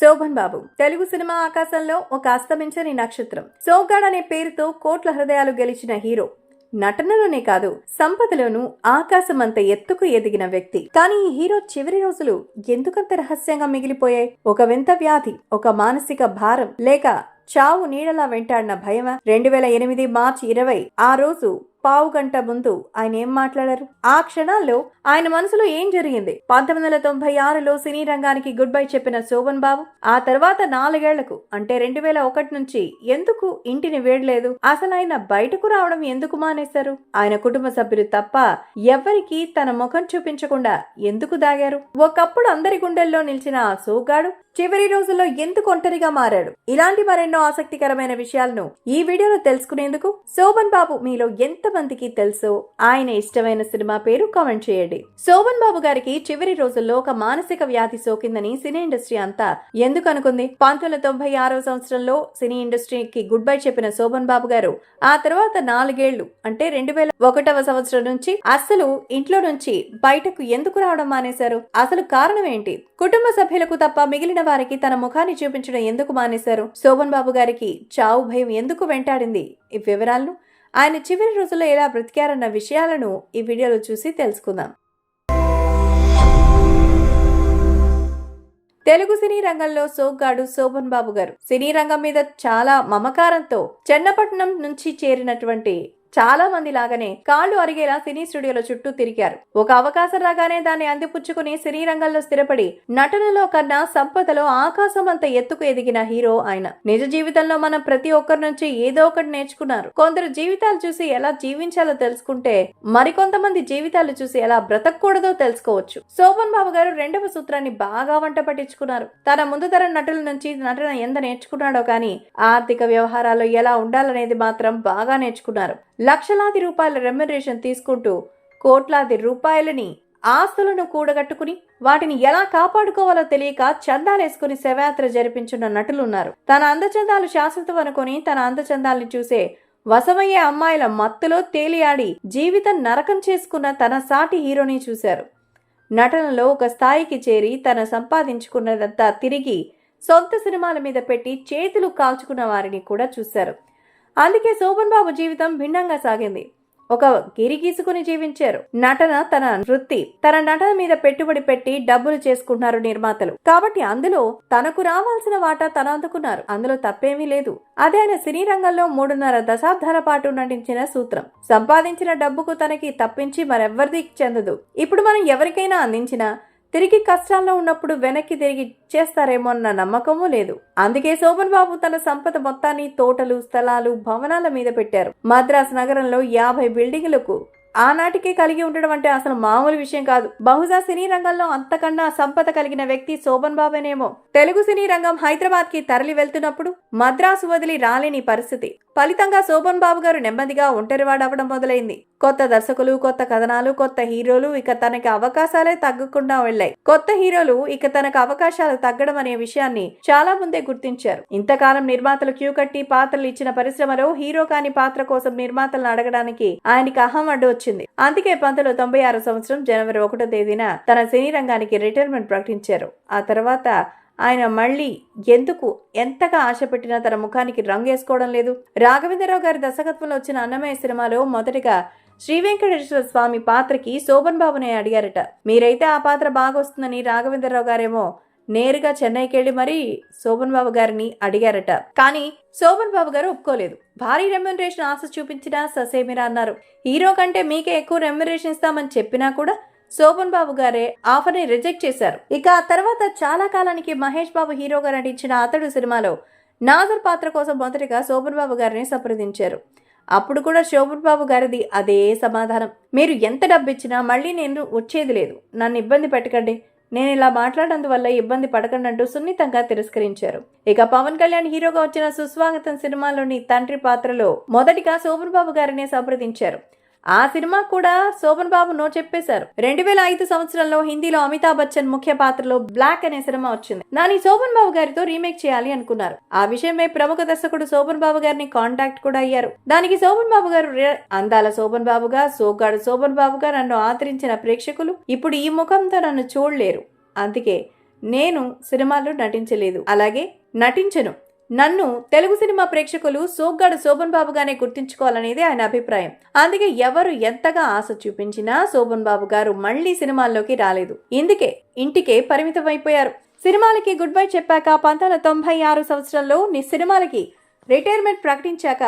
శోభన్ బాబు. Telugu cinema ఆకాశంలో ఒక అస్తమించని నక్షత్రం. సోగాడ్ అనే పేరుతో కోట్ల హృదయాలు గెలిచిన హీరో. నటనలోనే కాదు సంపదలోనూ ఆకాశమంత ఎత్తుకు ఎదిగిన వ్యక్తి. కానీ ఈ హీరో చివరి రోజులు ఎందుకంత రహస్యంగా మిగిలిపోయాయి? ఒక వింత వ్యాధి ఒక మానసిక భారం లేక చావు నీడలా వెంటాడిన భయమా? రెండు వేల ఎనిమిది మార్చి ఇరవై ఆ రోజు పావు గంట ముందు ఆయన ఏం మాట్లాడారు? ఆ క్షణాల్లో ఆయన మనసులో ఏం జరిగింది? పంతొమ్మిది వందల తొంభై ఆరులో సినీ రంగానికి గుడ్ బై చెప్పిన శోభన్ బాబు ఆ తర్వాత నాలుగేళ్ళకు అంటే రెండు వేల ఒకటి నుంచి ఎందుకు ఇంటిని వేడలేదు? అసలు ఆయన బయటకు రావడం ఎందుకు మానేశారు? ఆయన కుటుంబ సభ్యులు తప్ప ఎవరికీ తన ముఖం చూపించకుండా ఎందుకు దాగారు? ఒకప్పుడు అందరి గుండెల్లో నిలిచిన ఆ సోగాడు చివరి రోజుల్లో ఎందుకు ఒంటరిగా మారాడు? ఇలాంటి మరెన్నో ఆసక్తికరమైన విషయాలను ఈ వీడియోలో తెలుసుకునేందుకు శోభన్ బాబు మీలో ఎంత ఎంతమందికి తెలుసు. ఆయన ఇష్టమైన సినిమా పేరు కామెంట్ చేయండి. శోభన్ బాబు గారికి చివరి రోజుల్లో ఒక మానసిక వ్యాధి సోకిందని సినీ ఇండస్ట్రీ అంతా ఎందుకు అనుకుంది? పంతొమ్మిది తొంభై ఆరో సంవత్సరంలో సినీ ఇండస్ట్రీకి గుడ్ బై చెప్పిన శోభన్ బాబు గారు ఆ తర్వాత నాలుగేళ్ళు అంటే రెండు వేల ఒకటవ సంవత్సరం నుంచి అస్సలు ఇంట్లో నుంచి బయటకు ఎందుకు రావడం మానేశారు? అసలు కారణం ఏంటి? కుటుంబ సభ్యులకు తప్ప మిగిలిన వారికి తన ముఖాన్ని చూపించడం ఎందుకు మానేశారు? శోభన్ బాబు గారికి చావు భయం ఎందుకు వెంటాడింది? ఈ వివరాలను ఆయన చివరి రోజుల్లో ఎలా బ్రతికారన్న విషయాలను ఈ వీడియోలో చూసి తెలుసుకుందాం. తెలుగు సినీ రంగంలో సోగ్గాడు శోభన్ బాబు గారు. సినీ రంగం మీద చాలా మమకారంతో చెన్నపట్నం నుంచి చేరినటువంటి చాలా మంది లాగానే కాళ్ళు అరిగేలా సినీ స్టూడియోల చుట్టూ తిరిగారు. ఒక అవకాశం రాగానే దాన్ని అందిపుచ్చుకుని సినీ రంగంలో స్థిరపడి నటనలో కన్నా సంపదలో ఆకాశం అంత ఎత్తుకు ఎదిగిన హీరో ఆయన. నిజ జీవితంలో మనం ప్రతి ఒక్కరి నుంచి ఏదో ఒకటి నేర్చుకున్నారు. కొందరు జీవితాలు చూసి ఎలా జీవించాలో తెలుసుకుంటే మరికొంతమంది జీవితాలు చూసి ఎలా బ్రతకూడదో తెలుసుకోవచ్చు. శోభన్ బాబు గారు రెండవ సూత్రాన్ని బాగా వంట పట్టించుకున్నారు. తన ముందు తరం నటుల నుంచి నటన ఎంత నేర్చుకున్నాడో కానీ ఆర్థిక వ్యవహారాల్లో ఎలా ఉండాలనేది మాత్రం బాగా నేర్చుకున్నారు. లక్షలాది రూపాయల రెమ్యునరేషన్ తీసుకుంటూ కోట్లాది రూపాయలని ఆస్తులను కూడగట్టుకుని వాటిని ఎలా కాపాడుకోవాలో తెలియక చందాలేసుకుని శవయాత్ర జరిపించున్న నటులున్నారు తన అందచందాలు శాశ్వతం అనుకుని తన అందచందాల్ని చూసే వశమయ్యే అమ్మాయిల మత్తులో తేలియాడి జీవితం నరకం చేసుకున్న తన సాటి హీరోని చూశారు. నటనలో ఒక స్థాయికి చేరి తన సంపాదించుకున్నదంతా తిరిగి సొంత సినిమాల మీద పెట్టి చేతులు కాల్చుకున్న వారిని కూడా చూశారు. అందుకే శోభన్ బాబు జీవితం భిన్నంగా సాగింది. ఒక గిరి గీసుకుని జీవించారు. నటన తన వృత్తి. తన నటన మీద పెట్టుబడి పెట్టి డబ్బులు చేసుకుంటున్నారు నిర్మాతలు. కాబట్టి అందులో తనకు రావాల్సిన వాటా తన అందుకున్నారు. అందులో తప్పేమీ లేదు. అదే ఆయన సినీ రంగంలో మూడున్నర దశాబ్దాల పాటు నటించిన సూత్రం. సంపాదించిన డబ్బుకు తనకి తప్పించి మరెవ్వరిది చెందదు. ఇప్పుడు మనం ఎవరికైనా అందించినా తిరిగి కష్టాల్లో ఉన్నప్పుడు వెనక్కి తిరిగి చేస్తారేమో అన్న నమ్మకమూ లేదు. అందుకే శోభన్ బాబు తన సంపద మొత్తాన్ని తోటలు స్థలాలు భవనాల మీద పెట్టారు. మద్రాసు నగరంలో యాభై బిల్డింగులకు ఆనాటికే కలిగి ఉండడం అంటే అసలు మామూలు విషయం కాదు. బహుశా సినీ రంగంలో అంతకన్నా సంపద కలిగిన వ్యక్తి శోభన్ బాబేనేమో. తెలుగు సినీ రంగం హైదరాబాద్కి తరలి వెళ్తున్నప్పుడు మద్రాసు వదిలి రాలేని పరిస్థితి. ఫలితంగా శోభన్ బాబు గారు నెమ్మదిగా ఒంటరివాడవడం మొదలైంది. కొత్త దర్శకులు కొత్త కథనాలు కొత్త హీరోలు ఇక తనకి అవకాశాలే తగ్గకుండా వెళ్ళాయి. కొత్త హీరోలు ఇక తనకు అవకాశాలు తగ్గడం అనే విషయాన్ని చాలా ముందే గుర్తించారు. ఇంతకాలం నిర్మాతలు క్యూ కట్టి పాత్రలు ఇచ్చిన పరిశ్రమలో హీరో కాని పాత్ర కోసం నిర్మాతలను అడగడానికి ఆయనకి అహం అడ్డు వచ్చింది. అందుకే పంతొమ్మిది తొంభై ఆరు సంవత్సరం జనవరి ఒకటో తేదీన తన సినీ రంగానికి రిటైర్మెంట్ ప్రకటించారు. ఆ తర్వాత ఆయన మళ్ళీ ఎందుకు ఎంతగా ఆశ పెట్టినా తన ముఖానికి రంగు వేసుకోవడం లేదు. రాఘవేంద్రరావు గారి దర్శకత్వంలో వచ్చిన అన్నమయ్య సినిమాలో మొదటిగా శ్రీ వెంకటేశ్వర స్వామి పాత్రకి శోభన్ బాబునే అడిగారట. మీరైతే ఆ పాత్ర బాగా వస్తుందని రాఘవేంద్రరావు గారేమో నేరుగా చెన్నైకి వెళ్ళి మరీ శోభన్ బాబు గారిని అడిగారట. కానీ శోభన్ బాబు గారు ఒప్పుకోలేదు. భారీ రెమ్యునరేషన్ ఆశ చూపించినా ససేమిరా అన్నారు. హీరో కంటే మీకే ఎక్కువ రెమ్యునరేషన్ ఇస్తామని చెప్పినా కూడా శోభన్ బాబు గారే ఆఫర్ని రిజెక్ట్ చేశారు. ఇక ఆ తర్వాత చాలా కాలానికి మహేష్ బాబు హీరోగా నటించిన అతడు సినిమాలో నాజర్ పాత్ర కోసం మొదటిగా శోభన్ బాబు గారిని సంప్రదించారు. అప్పుడు కూడా శోభన్ బాబు గారిది అదే సమాధానం. మీరు ఎంత డబ్బిచ్చినా మళ్ళీ నేను వచ్చేది లేదు. నన్ను ఇబ్బంది పెట్టకండి. నేను ఇలా మాట్లాడినందువల్ల ఇబ్బంది పడకండి అంటూ సున్నితంగా తిరస్కరించారు. ఇక పవన్ కళ్యాణ్ హీరోగా వచ్చిన సుస్వాగతం సినిమాలోని తండ్రి పాత్రలో మొదటిగా శోభన్ బాబు గారిని సంప్రదించారు. ఆ సినిమా కూడా శోభన్ బాబు నో చెప్పేశారు. రెండు వేల ఐదు సంవత్సరంలో హిందీలో అమితాబ్ బచ్చన్ ముఖ్య పాత్రలో బ్లాక్ అనే సినిమా వచ్చింది. దాని శోభన్ బాబు గారితో రీమేక్ చేయాలి అనుకున్నారు. ఆ విషయమై ప్రముఖ దర్శకుడు శోభన్ బాబు గారిని కాంటాక్ట్ కూడా అయ్యారు. దానికి శోభన్ బాబు గారు అందాల శోభన్ బాబుగా సోగ్గాడు శోభన్ బాబుగా నన్ను ఆదరించిన ప్రేక్షకులు ఇప్పుడు ఈ ముఖంతో నన్ను చూడలేరు. అందుకే నేను సినిమాల్లో నటించలేదు. అలాగే నటించను. నన్ను తెలుగు సినిమా ప్రేక్షకులు సోగ్గాడు శోభన్ బాబుగానే గుర్తించుకోవాలనేది ఆయన అభిప్రాయం. అందుకే ఎవరు ఎంతగా ఆశ చూపించినా శోభన్ బాబు గారు మళ్ళీ సినిమాల్లోకి రాలేదు. ఇందుకే ఇంటికే పరిమితమైపోయారు. సినిమాలకి గుడ్ బై చెప్పాక పంతొమ్మిది తొంభై ఆరు సంవత్సరంలో నీ సినిమాలకి రిటైర్మెంట్ ప్రకటించాక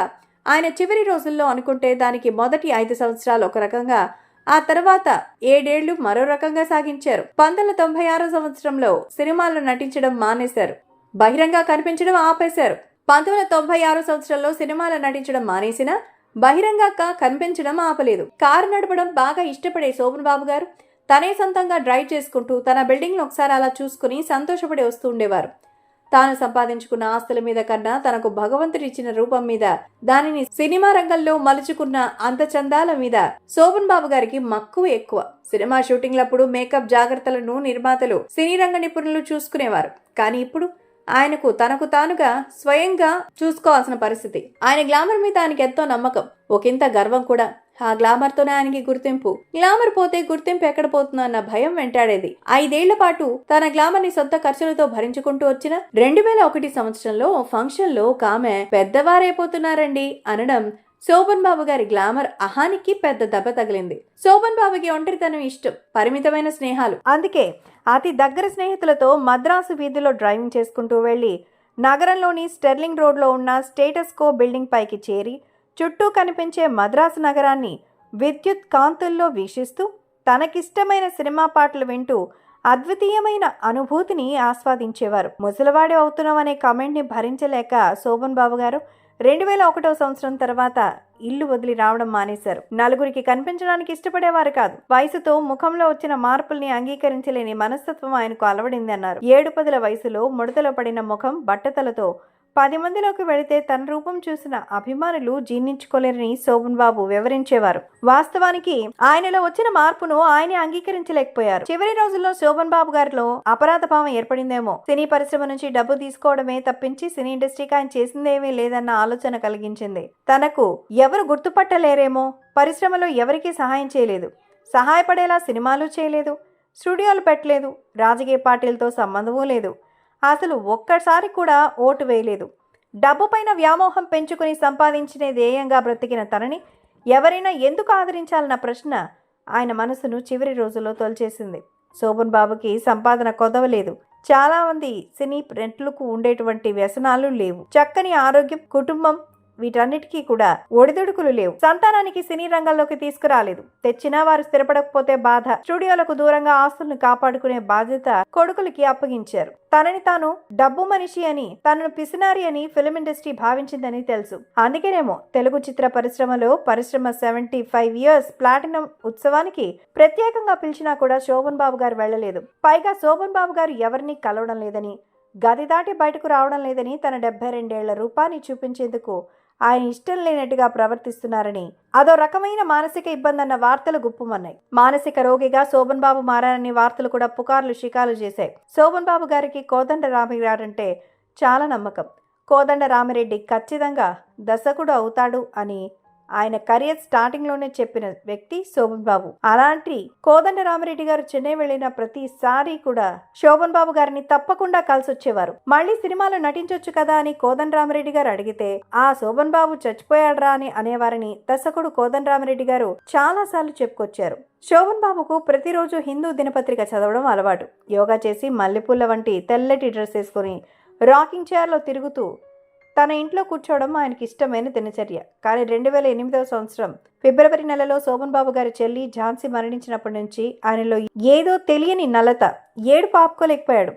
ఆయన చివరి రోజుల్లో అనుకుంటే దానికి మొదటి ఐదు సంవత్సరాలు ఒక రకంగా ఆ తర్వాత ఏడేళ్ళు మరో రకంగా సాగించారు. పంతొమ్మిది తొంభై ఆరో సంవత్సరంలో సినిమాల్లో నటించడం మానేశారు. బహిరంగ కనిపించడం ఆపేశారు. పంతొమ్మిది తొంభై ఆరు సంవత్సరంలో సినిమాలో నటించడం మానేసిన బహిరంగ కనిపించడం ఆపలేదు. కారు నడపడం బాగా ఇష్టపడే శోభన్ బాబు గారు తనే సొంతంగా డ్రైవ్ చేసుకుంటూ తన బిల్డింగ్ను ఒకసారి అలా చూసుకుని సంతోషపడి వస్తూ ఉండేవారు. తాను సంపాదించుకున్న ఆస్తుల మీద కన్నా తనకు భగవంతుడు ఇచ్చిన రూపం మీద దానిని సినిమా రంగంలో మలుచుకున్న అందచందాల మీద శోభన్ బాబు గారికి మక్కువ ఎక్కువ. సినిమా షూటింగ్లప్పుడు మేకప్ జాగ్రత్తలను నిర్మాతలు సినీ రంగ నిపుణులు చూసుకునేవారు. కానీ ఇప్పుడు ఆయనకు తనకు తానుగా స్వయంగా చూసుకోవాల్సిన పరిస్థితి. ఆయన గ్లామర్ మీద ఆయనకి ఎంతో నమ్మకం. ఒకంత గర్వం కూడా. ఆ గ్లామర్ తోనే ఆయనకి గుర్తింపు. గ్లామర్ పోతే గుర్తింపు ఎక్కడ పోతుందో అన్న భయం వెంటాడేది. ఐదేళ్ళ పాటు తన గ్లామర్ని సొంత ఖర్చులతో భరించుకుంటూ వచ్చిన రెండు వేల ఒకటి సంవత్సరంలో ఫంక్షన్లో ఒక ఆమె పెద్దవారైపోతున్నారండి అనడం శోభన్ బాబు గారి గ్లామర్ అహానికి పెద్ద దెబ్బ తగిలింది. శోభన్ బాబుకి ఒంటరితనం ఇష్టం పరిమితమైన స్నేహాలు. అందుకే అతి దగ్గర స్నేహితులతో మద్రాసు వీధిలో డ్రైవింగ్ చేసుకుంటూ వెళ్ళి నగరంలోని స్టెర్లింగ్ రోడ్లో ఉన్న స్టేటస్ కో బిల్డింగ్ పైకి చేరి చుట్టూ కనిపించే మద్రాసు నగరాన్ని విద్యుత్ కాంతుల్లో వీక్షిస్తూ తనకిష్టమైన సినిమా పాటలు వింటూ అద్వితీయమైన అనుభూతిని ఆస్వాదించేవారు. ముసలివాడి అవుతున్నామనే కమెంట్ని భరించలేక శోభన్ బాబు గారు రెండు వేల ఒకటో సంవత్సరం తర్వాత ఇల్లు వదిలి రావడం మానేశారు. నలుగురికి కనిపించడానికి ఇష్టపడేవారు కాదు. వయసుతో ముఖంలో వచ్చిన మార్పుల్ని అంగీకరించలేని మనస్తత్వం ఆయనకు అలవడింది అన్నారు ఏడు పదుల వయసులో ముడతలో పడిన ముఖం బట్టతలతో పది మందిలోకి వెళితే తన రూపం చూసిన అభిమానులు జీర్ణించుకోలేరని శోభన్ బాబు వివరించేవారు. వాస్తవానికి ఆయనలో వచ్చిన మార్పును ఆయనే అంగీకరించలేకపోయారు. చివరి రోజుల్లో శోభన్ బాబు గారిలో అపరాధ భావం ఏర్పడిందేమో. సినీ పరిశ్రమ నుంచి డబ్బు తీసుకోవడమే తప్పించి సినీ ఇండస్ట్రీకి ఆయన చేసిందేమీ లేదన్న ఆలోచన కలిగించింది. తనకు ఎవరు గుర్తుపట్టలేరేమో పరిశ్రమలో ఎవరికీ సహాయం చేయలేదు. సహాయపడేలా సినిమాలు చేయలేదు స్టూడియోలు పెట్టలేదు రాజకీయ పార్టీలతో సంబంధమూ లేదు. అసలు ఒక్కసారి కూడా ఓటు వేయలేదు. డబ్బు పైన వ్యామోహం పెంచుకుని సంపాదించిన ధ్యేయంగా బ్రతికిన తనని ఎవరైనా ఎందుకు ఆదరించాలన్న ప్రశ్న ఆయన మనసును చివరి రోజుల్లో తొలిచేసింది. శోభన్ బాబుకి సంపాదన కొదవలేదు. చాలా మంది సినీ ప్రెంట్లకు ఉండేటువంటి వ్యసనాలు లేవు. చక్కని ఆరోగ్యం కుటుంబం వీటన్నిటికీ కూడా ఒడిదుడుకులు లేవు. సంతానానికి సినీ రంగంలోకి తీసుకురాలేదు. తెచ్చినా వారు స్థిరపడకపోతే బాధ. స్టూడియోలకు దూరంగా ఆస్తులను కాపాడుకునే బాధ్యత కొడుకులకి అప్పగించారు. తనని తాను డబ్బు మనిషి అని తనను పిసినారి అని ఫిలిం ఇండస్ట్రీ భావించిందని తెలుసు. అందుకేనేమో తెలుగు చిత్ర పరిశ్రమలో పరిశ్రమ సెవెంటీ ఫైవ్ ఇయర్స్ ప్లాటినం ఉత్సవానికి ప్రత్యేకంగా పిలిచినా కూడా శోభన్ బాబు గారు వెళ్ళలేదు. పైగా శోభన్ బాబు గారు ఎవరిని కలవడం లేదని గది దాటి బయటకు రావడం లేదని తన డెబ్బై రెండేళ్ళ రూపాన్ని చూపించేందుకు ఆయన ఇష్టం లేనట్టుగా ప్రవర్తిస్తున్నారని అదో రకమైన మానసిక ఇబ్బంది అన్న వార్తలు గుప్పుమన్నాయి. మానసిక రోగిగా శోభన్ బాబు మారారని వార్తలు కూడా పుకార్లు షికాలు చేశాయి. శోభన్ బాబు గారికి కోదండ రామిగారంటే చాలా నమ్మకం. కోదండ రామిరెడ్డి ఖచ్చితంగా దశకుడు అవుతాడు అని ఆయన కెరియర్ స్టార్టింగ్లోనే చెప్పిన వ్యక్తి శోభన్ బాబు అలాంటి కోదండ రామిరెడ్డి గారు చెన్నై వెళ్ళిన ప్రతిసారి కూడా శోభన్ బాబు గారిని తప్పకుండా కలిసి వచ్చేవారు మళ్ళీ సినిమాలో నటించొచ్చు కదా అని కోదండ రామిరెడ్డి గారు అడిగితే ఆ శోభన్ బాబు చచ్చిపోయాడ్రా అని అనేవారని దర్శకుడు కోదండ రామిరెడ్డి గారు చాలా సార్లు చెప్పుకొచ్చారు. శోభన్ బాబుకు ప్రతిరోజు హిందూ దినపత్రిక చదవడం అలవాటు. యోగా చేసి మల్లెపూల వంటి తెల్లటి డ్రెస్ వేసుకుని రాకింగ్ చైర్లో తిరుగుతూ తన ఇంట్లో కూర్చోవడం ఆయనకి ఇష్టమైన దినచర్య. కానీ రెండు వేల ఎనిమిదవ సంవత్సరం ఫిబ్రవరి నెలలో శోభన్ బాబు గారి చెల్లి ఝాన్సీ మరణించినప్పటి నుంచి ఆయనలో ఏదో తెలియని నలత ఏడు పాపుకోలేకపోయాడు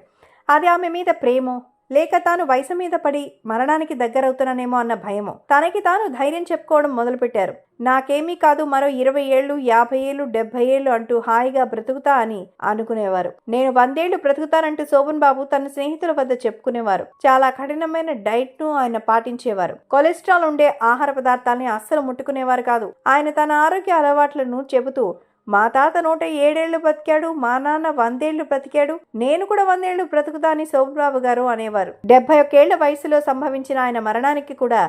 అది ఆమె మీద ప్రేమో లేక తాను వయసు మీద పడి మరణానికి దగ్గరవుతున్నానేమో అన్న భయమో. తనకి తాను ధైర్యం చెప్పుకోవడం మొదలుపెట్టారు. నాకేమీ కాదు మరో ఇరవై ఏళ్ళు యాభై ఏళ్ళు డెబ్బై ఏళ్ళు అంటూ హాయిగా బ్రతుకుతా అని అనుకునేవారు. నేను వందేళ్ళు బ్రతుకుతానంటూ శోభన్ బాబు తన స్నేహితుల వద్ద చెప్పుకునేవారు. చాలా కఠినమైన డైట్ను ఆయన పాటించేవారు. కొలెస్ట్రాల్ ఉండే ఆహార పదార్థాలని అస్సలు ముట్టుకునేవారు కాదు. ఆయన తన ఆరోగ్య అలవాట్లను చెబుతూ మా తాత నూట ఏడేళ్ళు బతికాడు మా నాన్న వందేళ్ళు బ్రతికాడు నేను కూడా వందేళ్ళు బ్రతుకుతాని అని గారు అనేవారు. డెబ్బై ఒకేళ్ళ వయసులో సంభవించిన ఆయన మరణానికి కూడా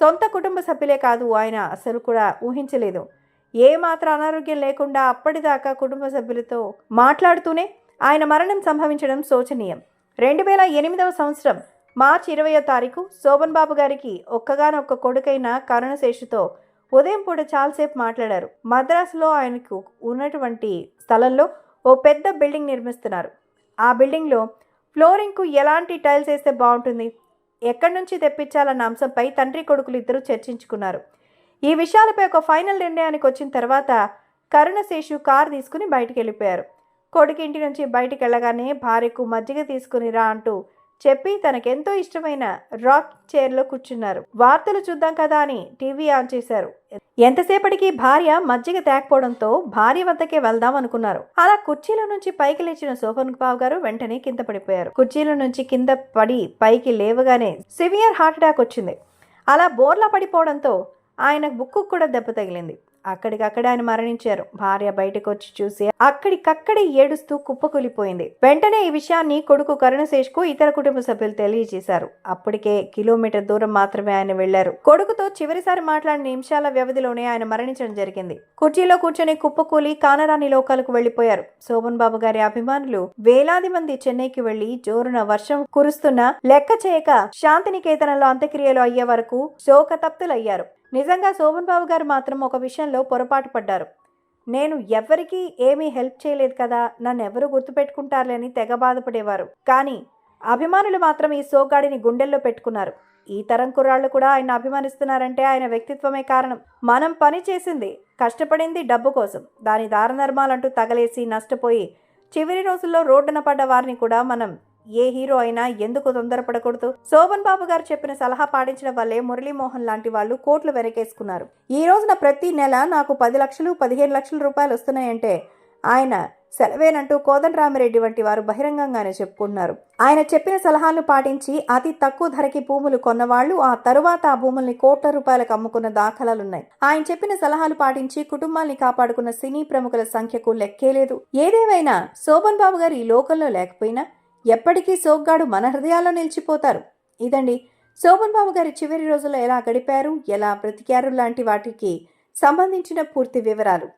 సొంత కుటుంబ సభ్యులే కాదు ఆయన అసలు కూడా ఊహించలేదు. ఏ మాత్రం అనారోగ్యం లేకుండా అప్పటిదాకా కుటుంబ సభ్యులతో మాట్లాడుతూనే ఆయన మరణం సంభవించడం శోచనీయం. రెండు వేల ఎనిమిదవ సంవత్సరం మార్చి ఇరవయో తారీఖు శోభన్ బాబు గారికి ఒక్కగానొక్క కొడుకైన కరుణశేషుతో ఉదయం పూట చాలాసేపు మాట్లాడారు. మద్రాసులో ఆయనకు ఉన్నటువంటి స్థలంలో ఓ పెద్ద బిల్డింగ్ నిర్మిస్తున్నారు. ఆ బిల్డింగ్లో ఫ్లోరింగ్కు ఎలాంటి టైల్స్ వేస్తే బాగుంటుంది? ఎక్కడి నుంచి తెప్పించాలన్న అంశంపై తండ్రి కొడుకులు ఇద్దరు చర్చించుకున్నారు. ఈ విషయాలపై ఒక ఫైనల్ నిర్ణయానికి వచ్చిన తర్వాత కరుణశేషు కారు తీసుకుని బయటికి వెళ్ళిపోయారు కొడుకు ఇంటి నుంచి బయటికి వెళ్ళగానే భార్యకు మజ్జిగ తీసుకుని రా అంటూ చెప్పి తనకెంతో ఇష్టమైన రాక్ చైర్లో కూర్చున్నారు. వార్తలు చూద్దాం కదా అని టీవీ ఆన్ చేశారు. ఎంతసేపటికి భార్య మజ్జిగ తేకపోవడంతో భార్య వద్దకే వెళ్దాం అనుకున్నారు. అలా కుర్చీల నుంచి పైకి లేచిన సోహన్ బాబు గారు వెంటనే కింద పడిపోయారు. కుర్చీల నుంచి కింద పడి పైకి లేవగానే సివియర్ హార్ట్ అటాక్ వచ్చింది. అలా బోర్లా పడిపోవడంతో ఆయన బుక్కు కూడా దెబ్బ తగిలింది. అక్కడికక్కడ ఆయన మరణించారు. భార్య బయటకు వచ్చి చూసి అక్కడికక్కడే ఏడుస్తూ కుప్పకూలిపోయింది. వెంటనే ఈ విషయాన్ని కొడుకు కరుణశేష్కు ఇతర కుటుంబ సభ్యులు తెలియజేశారు. అప్పటికే కిలోమీటర్ దూరం మాత్రమే ఆయన వెళ్ళారు. కొడుకుతో చివరిసారి మాట్లాడిన నిమిషాల వ్యవధిలోనే ఆయన మరణించడం జరిగింది. కుర్చీలో కూర్చొని కుప్పకూలి కానరాని లోకాలకు వెళ్ళిపోయారు శోభన్ బాబు గారి అభిమానులు వేలాది మంది చెన్నైకి వెళ్ళి జోరున వర్షం కురుస్తున్న లెక్క చేయక శాంతినికేతనంలో అంత్యక్రియలు అయ్యే వరకు శోకతప్తులయ్యారు. నిజంగా శోభన్ బాబు గారు మాత్రం ఒక విషయంలో పొరపాటు పడ్డారు. నేను ఎవరికీ ఏమీ హెల్ప్ చేయలేదు కదా నన్ను ఎవరు గుర్తుపెట్టుకుంటారులేని తెగ బాధపడేవారు. కానీ అభిమానులు మాత్రం ఈ సోగాడిని గుండెల్లో పెట్టుకున్నారు. ఈ తరం కుర్రాళ్ళు కూడా ఆయన అభిమానిస్తున్నారంటే ఆయన వ్యక్తిత్వమే కారణం. మనం పని చేసింది కష్టపడింది డబ్బు కోసం. దాని దారధర్మాలంటూ తగలేసి నష్టపోయి చివరి రోజుల్లో రోడ్డున పడ్డ వారిని కూడా మనం ఏ హీరో అయినా ఎందుకు తొందరపడకూడదు? శోభన్ బాబు గారు చెప్పిన సలహా పాటించడం వల్లే మురళీమోహన్ లాంటి వాళ్ళు కోట్లు వెనకేసుకున్నారు. ఈ రోజున ప్రతి నెల నాకు పది లక్షలు పదిహేను లక్షల రూపాయలు వస్తున్నాయంటే ఆయన సెలవేనంటూ కోదండరామిరెడ్డి వంటి వారు బహిరంగంగానే చెప్పుకుంటున్నారు. ఆయన చెప్పిన సలహాను పాటించి అతి తక్కువ ధరకి భూములు కొన్నవాళ్ళు ఆ తరువాత ఆ భూముల్ని కోట్ల రూపాయలకు అమ్ముకున్న దాఖలాలున్నాయి. ఆయన చెప్పిన సలహాలు పాటించి కుటుంబాన్ని కాపాడుకున్న సినీ ప్రముఖుల సంఖ్యకు లెక్కే లేదు. ఏదేమైనా శోభన్ బాబు గారు ఈ లోకంలో లేకపోయినా ఎప్పటికీ సోగ్గాడు మన హృదయాల్లో నిలిచిపోతారు. ఇదండి. శోభన్ బాబు గారి చివరి రోజుల్లో ఎలా గడిపారు? ఎలా బ్రతికారు? లాంటి వాటికి సంబంధించిన పూర్తి వివరాలు